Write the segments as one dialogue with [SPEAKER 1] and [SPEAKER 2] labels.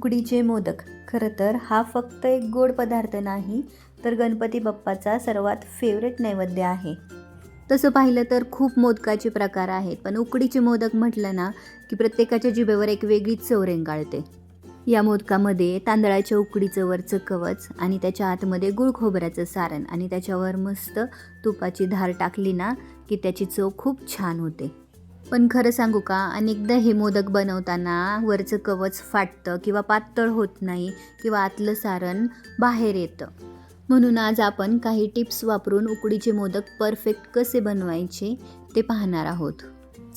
[SPEAKER 1] उकडीचे मोदक. खरं तर हा फक्त एक गोड पदार्थ नाही तर गणपती बाप्पाचा सर्वात फेवरेट नैवेद्य आहे. तसं पाहिलं तर खूप मोदकाचे प्रकार आहेत पण उकडीचे मोदक म्हटलं ना की प्रत्येकाच्या जिभेवर एक वेगळीच चव रेंगाळते. या मोदकामध्ये तांदळाच्या उकडीचं वरचं कवच आणि त्याच्या आतमध्ये गुळ खोबऱ्याचं सारण आणि त्याच्यावर मस्त तुपाची धार टाकली ना की त्याची चव खूप छान होते. पण खरं सांगू का? अनेकदा हे मोदक बनवताना वरचं कवच फाटतं किंवा पातळ होत नाही किंवा आतलं सारण बाहेर येतं. म्हणून आज आपण काही टिप्स वापरून उकडीचे मोदक परफेक्ट कसे बनवायचे ते पाहणार आहोत.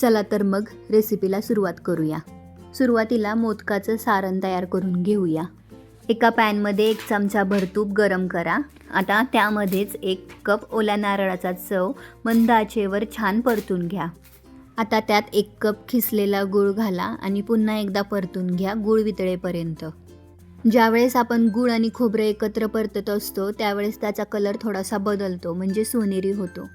[SPEAKER 1] चला तर मग रेसिपीला सुरुवात करूया. सुरुवातीला मोदकाचं सारण तयार करून घेऊया. एका पॅनमध्ये एक चमचा भरतूप गरम करा. आता त्यामध्येच एक कप ओल्या नारळाचा चव मंद आचेवर छान परतून घ्या. आता त्यात एक कप खिसलेला गूळ घाला आणि पुन्हा एकदा परतून घ्या गूळ वितळेपर्यंत. ज्यावेळेस आपण गूळ आणि खोबरं एकत्र परतत असतो त्यावेळेस त्याचा कलर थोडासा बदलतो म्हणजे सोनेरी होतो.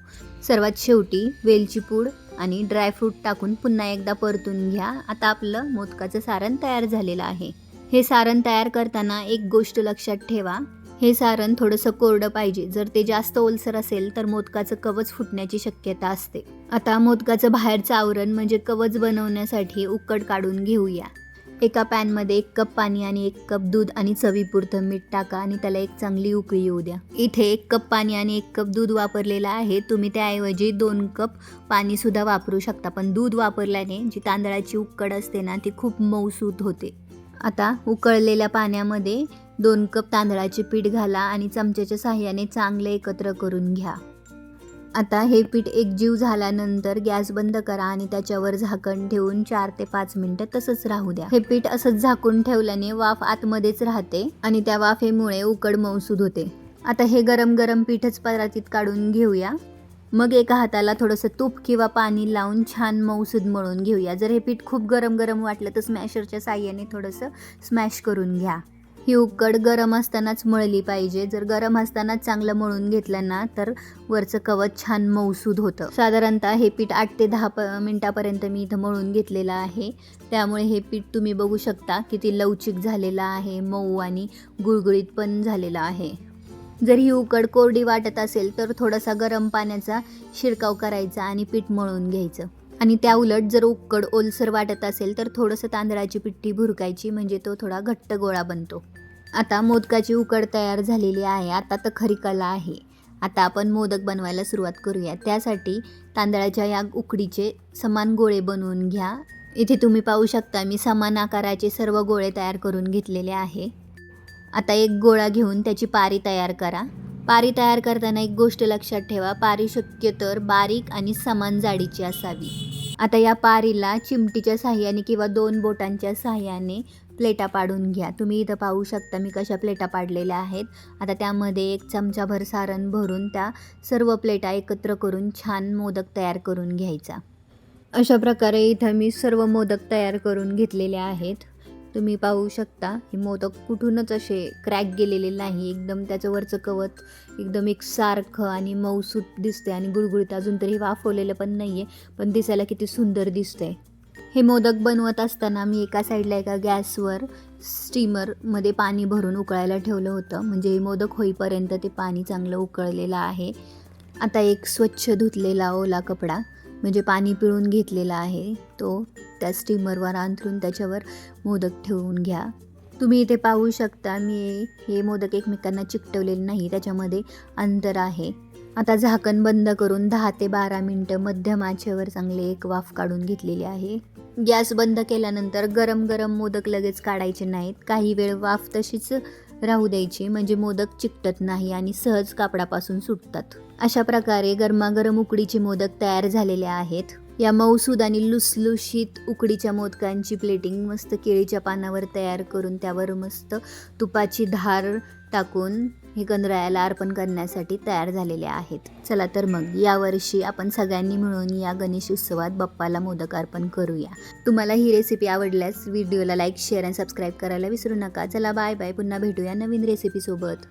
[SPEAKER 1] सर्वात शेवटी वेलची पूड आणि ड्रायफ्रूट टाकून पुन्हा एकदा परतून घ्या. आता आपलं मोदकाचं सारण तयार झालेलं आहे. हे सारण तयार करताना एक गोष्ट लक्षात ठेवा. हे सारण थोडंसं कोरडं पाहिजे. जर ते जास्त ओलसर असेल तर मोदकाचं कवच फुटण्याची शक्यता असते. आता मोदकाचं बाहेरचं आवरण म्हणजे कवच बनवण्यासाठी उकड काढून घेऊया. एका पॅनमध्ये एक कप पाणी आणि एक कप दूध आणि चवीपुरतं मीठ टाका आणि त्याला एक चांगली उकळी येऊ द्या. इथे एक कप पाणी आणि एक कप दूध वापरलेलं आहे. तुम्ही त्याऐवजी दोन कप पाणीसुद्धा वापरू शकता. पण दूध वापरल्याने जी तांदळाची उकड असते ना ती खूप मऊसूत होते. आता उकळलेल्या पाण्यामध्ये दोन कप तांदळाचे पीठ घाला आणि चमच्याच्या साह्याने चांगले एकत्र करून घ्या. आता हे पीठ एकजीव झाल्यानंतर गॅस बंद करा आणि त्याच्यावर झाकण ठेवून चार ते पाच मिनिटं तसंच राहू द्या. हे पीठ असंच झाकून ठेवल्याने वाफ आतमध्येच राहते आणि त्या वाफेमुळे उकड मौसूद होते. आता हे गरम गरम पीठच परातीत काढून घेऊया. मग एका हाताला थोडंसं तूप किंवा पाणी लावून छान मऊसूद मळून घेऊया. जर हे पीठ खूप गरम गरम वाटलं तर स्मॅशरच्या साह्याने थोडंसं स्मॅश करून घ्या. ही उकड गरम असतानाच मळली पाहिजे. जर गरम असतानाच चांगलं मळून घेतलं ना तर वरचं कवच छान मऊसूद होतं. साधारणतः हे पीठ आठ ते दहा प मिनटापर्यंत मी इथं मळून घेतलेलं आहे. त्यामुळे हे पीठ तुम्ही बघू शकता किती लवचिक झालेलं आहे मऊ आणि गुळगुळीत पण झालेलं आहे. जर ही उकड कोरडी वाटत असेल तर थोडासा गरम पाण्याचा शिरकाव करायचा आणि पीठ मळून घ्यायचं. आणि त्या उलट जर उकड ओलसर वाटत असेल तर थोडंसं तांदळाची पिठी भुरकायची म्हणजे तो थोडा घट्ट गोळा बनतो. आता मोदकाची उकड तयार झालेली आहे आता तर खरी कला आहे. आता आपण मोदक बनवायला सुरुवात करूया. त्यासाठी तांदळाच्या या उकडीचे समान गोळे बनवून घ्या. इथे तुम्ही पाहू शकता मी समान आकाराचे सर्व गोळे तयार करून घेतलेले आहे. आता एक गोळा घेऊन त्याची पारी तयार करा. पारी तयार करताना एक गोष्ट लक्षात ठेवा पारी शक्य तर बारीक आणि समान जाडीची असावी. आता या पारीला चिमटीच्या साह्याने किंवा दोन बोटांच्या साह्याने प्लेटा पाडून घ्या. तुम्ही इथं पाहू शकता मी कशा प्लेटा पाडलेल्या आहेत. आता त्यामध्ये एक चमचाभर सारण भरून त्या सर्व प्लेटा एकत्र करून छान मोदक तयार करून घ्यायचा. अशा प्रकारे इथं मी सर्व मोदक तयार करून घेतलेले आहेत. तुम्ही पाहू शकता हे मोदक कुठूनच असे क्रॅक गेलेले नाही. एकदम त्याचं वरचं कवच एकदम एकसारखं आणि मऊसूत दिसते आणि गुळगुळीत अजून तरी वाफवलेलं पण नाही आहे पण दिसायला किती सुंदर दिसतंय. हे मोदक बनवत असताना मी एका साईडला एका गॅसवर स्टीमरमध्ये पाणी भरून उकळायला ठेवलं होतं. म्हणजे हे मोदक होईपर्यंत ते पाणी चांगलं उकळलेलं आहे. आता एक स्वच्छ धुतलेला ओला कपडा म्हणजे पाणी पिळून घेतलेला आहे तो. त्या स्टीमरवर अंथरून त्याच्यावर मोदक ठेवून घ्या. तुम्ही इथे पाहू शकता मी हे मोदक एकमेकांना चिकटवलेले नाही त्याच्यामध्ये अंतर आहे. आता झाकण बंद करून दहा ते बारा मिनटं मध्यम आचेवर चांगले एक वाफ काढून घेतलेली आहे. गॅस बंद केल्यानंतर गरम गरम मोदक लगेच काढायचे नाहीत. काही वेळ वाफ तशीच राहू द्यायची म्हणजे मोदक चिकटत नाही आणि सहज कापडापासून सुटतात. अशा प्रकारे गरमागरम उकडीचे मोदक तयार झालेले आहेत. या मऊसूद आणि लुसलुशीत उकडीच्या मोदकांची प्लेटिंग मस्त केळीच्या पानावर तयार करून त्यावर मस्त तुपाची धार टाकून हे गणरायाला अर्पण करण्यासाठी तयार झालेले आहेत. चला तर मग यावर्षी आपण सगळ्यांनी मिळून या गणेश उत्सवात बाप्पाला मोदक अर्पण करूया. तुम्हाला ही रेसिपी आवडल्यास व्हिडिओला लाईक शेअर आणि सबस्क्राईब करायला विसरू नका. चला बाय बाय पुन्हा भेटूया नवीन रेसिपीसोबत